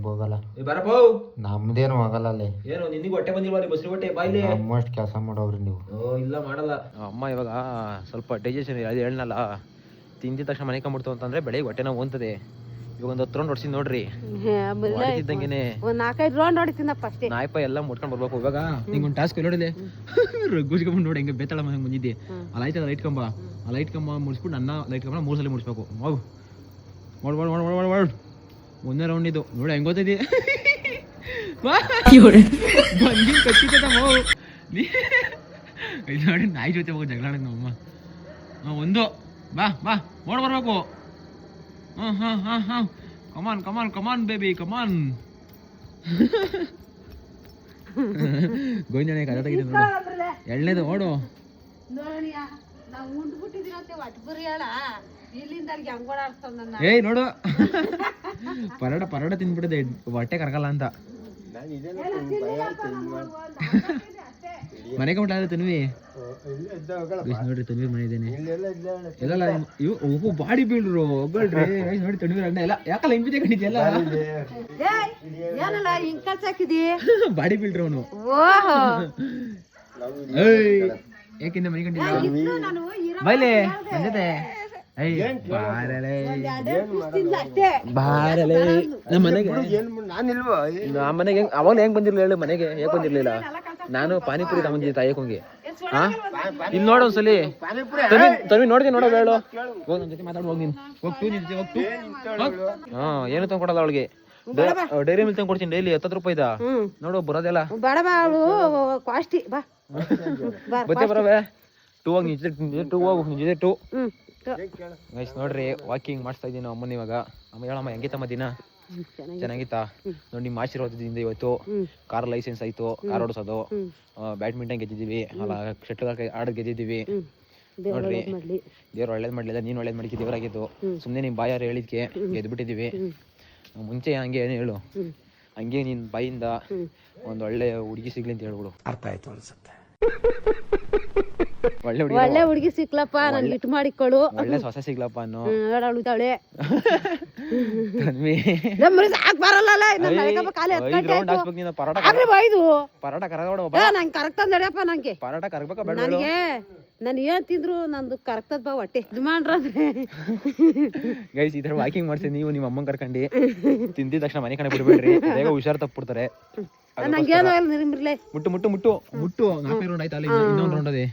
ಹೋಗಲ್ಲ. ಬರಪ್ಪ ನಮ್ದೇನು ಆಗಲ್ಲ ಅಲ್ಲಿ. ಏನು ನಿನಗೆ ಹೊಟ್ಟೆ ಬಂದಿಲ್ವಾ ಹೊಟ್ಟೆ ಬಾಯಿಲಿ? ನಮ್ಮಷ್ಟು ಕೆಲಸ ಮಾಡೋರಿ ನೀವು. ಓ ಇಲ್ಲ ಮಾಡಲ್ಲ. ಅಮ್ಮ ಇವಾಗ ಸ್ವಲ್ಪ ಡೈಜೆಷನ್ ಅದು ಹೇಳನಲ್ಲ ತಿಂದಿದ ತಕ್ಷಣ ಮನೆ ಕಂಬಿಡ್ತು ಅಂತಂದ್ರೆ ಬೆಳಿಗ್ಗೆ ಹೊಟ್ಟೆ ನೋವು ಅಂತದೆ. ಇವಾಗ ಒಂದು ಹತ್ತು ರೌಂಡ್ ಹೊಡ್ಸಿ ನೋಡ್ರಿ. ಹೊಡಿತಿದ್ದಂಗೆನೆ ಒಂದ್ ನಾಲ್ಕೈದು ರೌಂಡ್ ಹೊಡಿತೀನಪ್ಪ ಅಷ್ಟೇ. ನಾಯಪ್ಪ ಎಲ್ಲ ಮುಟ್ಕೊಂಡ್ ಬರ್ಬೇಕು ಇವಾಗ. ನಿಂಗೆ ಒಂದು ಟಾಸ್ಕ್ ನೋಡಿದೆ ರಗ್ಗುಜ್ಕೊಂಡ್ ನೋಡಿ ಹೆಂಗೆ ಬೇತಾಳ ಮನೆ ಮುಂದಿದ್ದೆ. ಆ ಲೈಟ್ ಲೈಟ್ ಕಂಬ. ಆ ಲೈಟ್ ಕಂಬ ಮುಡಿಸ್ಬಿಟ್ಟು ನನ್ನ ಲೈಟ್ ಕಂಬ ಮೂರು ಸಲ ಮುಡಿಸ್ಬೇಕು ಹೋಗು ಮಾಡು ಮಾಡು ಮಾಡು ಮಾಡು ಮಾಡು ಒಂದೇ ರೌಂಡ್ ಇದು. ನೋಡಿ ಹೆಂಗ್ ಗೊತ್ತೈತಿ? ಬಂದಿನ ಕಚ್ಚಿತ ಮಗು ನೀ ಇದು ನೋಡಿ ನಾಯಿ ಜೊತೆ ಹೋಗಿ ಜಗಳ ನಮ್ಮ ಒಂದು. ಬಾ ಬಾ. ನೋಡ್ ಬರ್ಬೇಕು. ಹಾಂ ಹಾಂ ಹಾಂ ಹಾಂ come on come on come on baby come on Govindanna ಕದ ತೆಗಿದೆ ನೋಡು. ಎಳ್ನೇದು ಓಡು. ನೋಡಿ ನಾವು ಉಂಡ್ಬಿಟ್ಟಿದ್ದೀರಂತೆ ಒಟ್ಟು ಬರೀ ಹೇಳ ಇಲ್ಲಿಂದ ಅಲ್ಲಿಗೆ ಹಂಗ್ ಓಡಾಡ್ತಾವ್ ನನ್ನ? ಏಯ್ ನೋಡು. ಪರಡ ಪರೋಟ ತಿಂದ್ಬಿಟ್ಟಿದೆ ಹೊಟ್ಟೆ ಕರಗಲ್ಲ ಅಂತ. ಮನೆಗೆ ಮುಟ್ಟ ತನ್ವಿ. ಗೈಸ್ ನೋಡ್ರಿ ತನ್ವೀರ್ ಮನೆ ಇದೇನೆ. ಇಲ್ಲ ಇವು ಓಹೋ ಬಾಡಿ ಬೀಳ್ರು ಒಬ್ಬಳ್ರಿ ನೋಡಿ ತನ್ವೀರ್ ಅಣ್ಣ ಎಲ್ಲ ಯಾಕಲ್ಲ ಹಿಂಬಿದೆ ಕಂಡಿದ್ಯಲ್ಲ ಏನಲ್ಲ ಹಿಂಗ್ ಕಳ್ಸಾಕಿದಿ ಬಾಡಿ ಬೀಳ್ರು ಅವನು. ಓಹೋ. ಏಯ್ ಯಾಕಿಂದ ಮನೆ ಕಂಡಿಲ್ಲ ನಾನು ಇರೋ ಬೈಲೆ ಬಂದಿದೆ ನಮ್ಮ ಮನೆಗೆ ನಮ್ಮ ಮನೆಗೆ ಹೆಂಗ್ ಅವಾಗ ಹೆಂಗ್ ಬಂದಿರ್ಲಿಲ್ಲ ಹೇಳು ಮನೆಗೆ. ಹೇಗ್ ಬಂದಿರ್ಲಿಲ್ಲ? ನಾನು ಪಾನಿಪುರಿ ತಗೊಂಡಿದ್ದೆ ತಾಯಕೊಂಗಿ ಹಾ? ಇಲ್ಲಿ ನೋಡು ಒಂದ್ಸಲಿ. ತಮಿ ನೋಡ್ತೀನಿ ನೋಡೋ ಹೇಳು. ಹೋಗ್ ನನ್ ಜೊತೆ ಮಾತಾಡ್ ಹೋಗ್ ನೀನು. ಹೋಗ್ತು ಹೋಗ್ತು. ಹಾ ಏನು ತಂದ್ಕೊಡಲ್ಲ ಅವಳಿಗೆ. ಡೈರಿ ಮಿಲ್ಕ್ ತಂದ್ಕೊಡ್ತೀನಿ ಡೈಲಿ ಹತ್ತತ್ತು ರೂಪಾಯಿದ ನೋಡು ಬರೋದೆಲ್ಲ. ಬೇಡ ಬಾ ಅವಳು. ಕಾಸ್ಟಿ ಬಾ. ಬತ್ತೆ ಬರವೆ? ಟೂ ಹೋಗಿ ನಿಜ ಟೂ ಹೋಗಿ ನಿಜ ಟೂ. ಗೈಸ್ ನೋಡ್ರಿ ವಾಕಿಂಗ್ ಮಾಡಿಸ್ತಾ ಇದ್ದೀನಿ ಅಮ್ಮನ ಇವಾಗ. ಅಮ್ಮ ಹೇಳಮ್ಮ ಹೆಂಗೈತಮ್ಮ ದಿನ? ಚೆನ್ನಾಗಿತ್ತಾ. ನೋಡಿ ನಿಮ್ಮ ಆಶೀರ್ವಾದದಿಂದ ಇವತ್ತು ಕಾರ್ ಲೈಸೆನ್ಸ್ ಆಯ್ತು ಕಾರ್ ಓಡಿಸೋದು. ಬ್ಯಾಡ್ಮಿಂಟನ್ ಗೆದ್ದಿದ್ದೀವಿ. ಅಲ್ಲ ಶಟಲ್ ಆಡೋದು ಗೆದ್ದಿದ್ದೀವಿ. ನೋಡ್ರಿ. ಮಾಡ್ಲಿ. ದೇವ್ರು ಒಳ್ಳೇದ್ ಮಾಡ್ಲಿಲ್ಲ ನೀನ್ ಒಳ್ಳೇದ್ ಮಾಡಿಕೆ ದೇವರಾಗಿದ್ದು ಸುಮ್ನೆ ನಿಮ್ ಬಾಯಾರ ಹೇಳಿದ್ಕೆ? ಗೆದ್ಬಿಟ್ಟಿದೀವಿ ಮುಂಚೆ ಹಂಗೆ ಏನು ಹೇಳು. ಹಂಗೆ ನಿನ್ ಬಾಯಿಂದ ಒಂದ್ ಒಳ್ಳೆ ಹುಡುಗಿ ಸಿಗ್ಲಿ ಅಂತ ಹೇಳ್ಬಿಡು. ಅರ್ಥ ಆಯ್ತು ಅನ್ಸುತ್ತೆ. ಒಳ್ಳೆ ಹುಡುಗಿ ಒಳ್ಳೆ ಹುಡುಗಿ ಸಿಕ್ಲಪ್ಪ ನನ್ಗೆ ಇಟ್ ಮಾಡಿಕೊಳ್ಳು ಒಳ್ಳೆ ಸೊಸೆ ಸಿಗ್ಲಪ್ಪ ಅನ್ನೋ. ಉಳಿತಾಳೆ. ತನ್ವಿ. ನಮ್ಮನೆ ಸಾಕ್ ಬರಲ್ಲ ನಡ್ಕಪ್ಪ ಕಾಲಿ ಐದ್ ಗಂಟೆ ಪರೋಟ ಆಗ್ಲಿ ಬೈದು ಪರೋಟ ಕರಗೋಡ ನಂಗೆ ಕರೆಕ್ಟ್ ನಡಿಯಪ್ಪ ನಂಗೆ. ಪರಾಟ ಕರಗ್ಬೇಕಾ ಬೇಡ ನನಗೆ ನಾನು ಏನ್ ತಿಂದ್ರು ನಂದು ಕರೆಕ್ಟ್ ಬಾ ಹೊಟ್ಟೆ. ಯಜಮಾನ್ರಂದ್ರೆ ಗೈಸ್ ಈ ತರ ವಾಕಿಂಗ್ ಮಾಡ್ತೀನಿ ನೀವು ನಿಮ್ಮ ಅಮ್ಮನ್ ಕರ್ಕಂಡಿ. ತಿಂದಿದ ತಕ್ಷಣ ಮನೆ ಕಡೆ ಬಿಡ್ಬೇಡ್ರಿ. ಬೇಗ ಹುಷಾರ್ ತಪ್ಪಿಡ್ತಾರೆ ನಂಗೇನು ಇಲ್ಲ ನಿಮ್ರಲೆ ಮುಟ್ಟು ಮುಟ್ಟು ಮುಟ್ಟು. ಮುಟ್ಟು. ನಾಲ್ಕನೇ ರೌಂಡ್ ಆಯ್ತಾ ಅಲ್ಲಿ? ಇನ್ನೊಂದು ರೌಂಡ್ ಅದೇ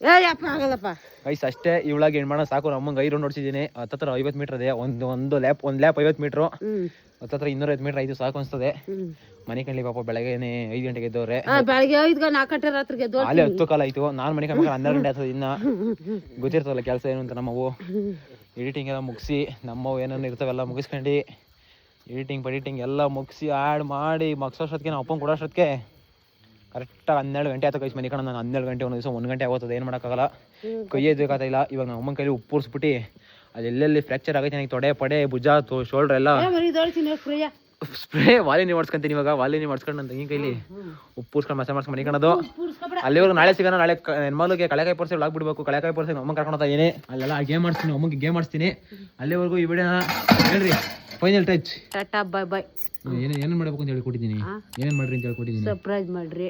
ಆಗಲ್ಲಪ್ಪ ಗೈಸ್ ಅಷ್ಟೇ ಇವಳಾಗ ಏನ್ ಮಾಡೋಣ? ಸಾಕು ನಮ್ಮಂಗೆ ಐದು ರೌಂಡ್ ನೋಡ್ಸಿದ್ದೀನಿ. ಹತ್ತತ್ರ ಐವತ್ತು ಮೀಟರ್ ಇದೆ. ಒಂದು ಒಂದು ಲ್ಯಾಪ್ ಒಂದು ಲ್ಯಾಪ್ ಐವತ್ತು ಮೀಟರ್ ಹತ್ತತ್ರ ಇನ್ನೂರ ಐದು ಮೀಟರ್ ಐದು ಸಾಕು ಅನ್ಸ್ತದೆ. ಮನೆ ಕಣ್ಲಿ ಪಾಪ ಬೆಳಗ್ಗೆ ಐದು ಗಂಟೆಗೆ ಎದ್ದವ್ರೆ. ಬೆಳಗ್ಗೆ ಐದು ಗಂಟೆ ನಾಲ್ಕು ಗಂಟೆ ರಾತ್ರಿಗೆ ಎದ್ದು ಅಲ್ಲೇ ಹತ್ತು ಕಾಲ ಆಯ್ತು. ನಾನು ಮನೆ ಕಳ್ಬೇಕು ಹನ್ನೆರಡು ಗಂಟೆ ಆಗ್ತದೆ ಇನ್ನ. ಗೊತ್ತಿರ್ತವಲ್ಲ ಕೆಲಸ ಏನು ಅಂತ ನಮ್ಮವು. ಎಡಿಟಿಂಗ್ ಎಲ್ಲ ಮುಗಿಸಿ ನಮ್ಮವು ಏನೇನು ಇರ್ತಾವೆಲ್ಲ ಮುಗಿಸ್ಕೊಂಡು. ಎಡಿಟಿಂಗ್ ಪಡಿಟಿಂಗ್ ಎಲ್ಲ ಮುಗಿಸಿ ಆಡ್ ಮಾಡಿ ಮಗ್ಸೋಷ್ಟೊತ್ತಿಗೆ ನಾವು ಅಪ್ಪಂಗೆ ಕೊಡೋಷ್ಟೊತ್ತಿಗೆ ಕರೆಕ್ಟಾಗಿ ಹನ್ನೆರಡು ಗಂಟೆ ಆಯ್ತು ಕೈಸ್ ಮನೆ ಕಣ ನಾನು ಹನ್ನೆರಡು ಗಂಟೆ ಒಂದು ದಿವಸ ಒಂದು ಗಂಟೆ ಆಗೋತದೆ ಏನು ಮಾಡೋಕ್ಕಾಗಲ್ಲ. ಕೈ ಇಲ್ಲ ಇವಾಗ ನಮ್ಮ ಅಮ್ಮನ ಕೈಲಿ ಉಪ್ಪುರ್ಸ್ಬಿಟ್ಟು ಉರ್ಸ್ಬಿಟ್ಟು ಅದು ಎಲ್ಲೆಲ್ಲಿ ಫ್ರ್ಯಾಕ್ಚರ್ ಆಗೈತೆ ನನಗೆ ತೊಡೆ ಪಡೆ ಭುಜ ಶೋಲ್ಡರ್ ಎಲ್ಲ. ಸ್ಪ್ರೇ ವಾಲಿನಿ ಮಾಡ್ಸ್ಕೊಂತೀನಿ ಇವಾಗ ವಾಲಿನಿ ಮಾಡ್ಸ್ಕೊಂಡು ನನ್ನ ತಂಗಿ ಕೈಲಿ. ಉಪ್ಪುರ್ಸ್ಕೊಂಡು ಮಸೆ ಮಾಡ್ಸ್ಕೊಂಡು ಮನೆ ಮನಿಕಣದು ಅಲ್ಲಿವರೆಗೂ ನಾಳೆ ಸಿಗೋಣ ನಾಳೆ ಹೆಣ್ಮಗಳಿಗೆ ಕಳೆಕಾಯಿ ಒಳಗೆ ಆಗ್ಬಿಡ್ಬೇಕು ಕಳೆಕಾಯಿ ಪರ್ಸಿ ನಮ್ಮ ಕರ್ಕೊಂಡು ಏನೇ ಅಲ್ಲೆಲ್ಲ ಗೇಮ್ ಮಾಡ್ತೀನಿ ಅಮ್ಮಗೆ ಗೇಮ್ ಮಾಡಿಸ್ತೀನಿ ಅಲ್ಲಿವರೆಗೂ ಈ ವಿಡಿಯೋನ ಹೇಳ್ರಿ final touch Tata bye bye ಏನೇನು ಮಾಡಬೇಕು ಅಂತ ಹೇಳಿ ಕೊಟ್ಟಿದ್ದೀನಿ ಏನೇನು ಮಾಡ್ರಿ ಅಂತ ಹೇಳಿ ಹೇಳ್ಕೊಟ್ಟಿದ್ದೀನಿ. ಸರ್ಪ್ರೈಸ್ ಮಾಡ್ರಿ.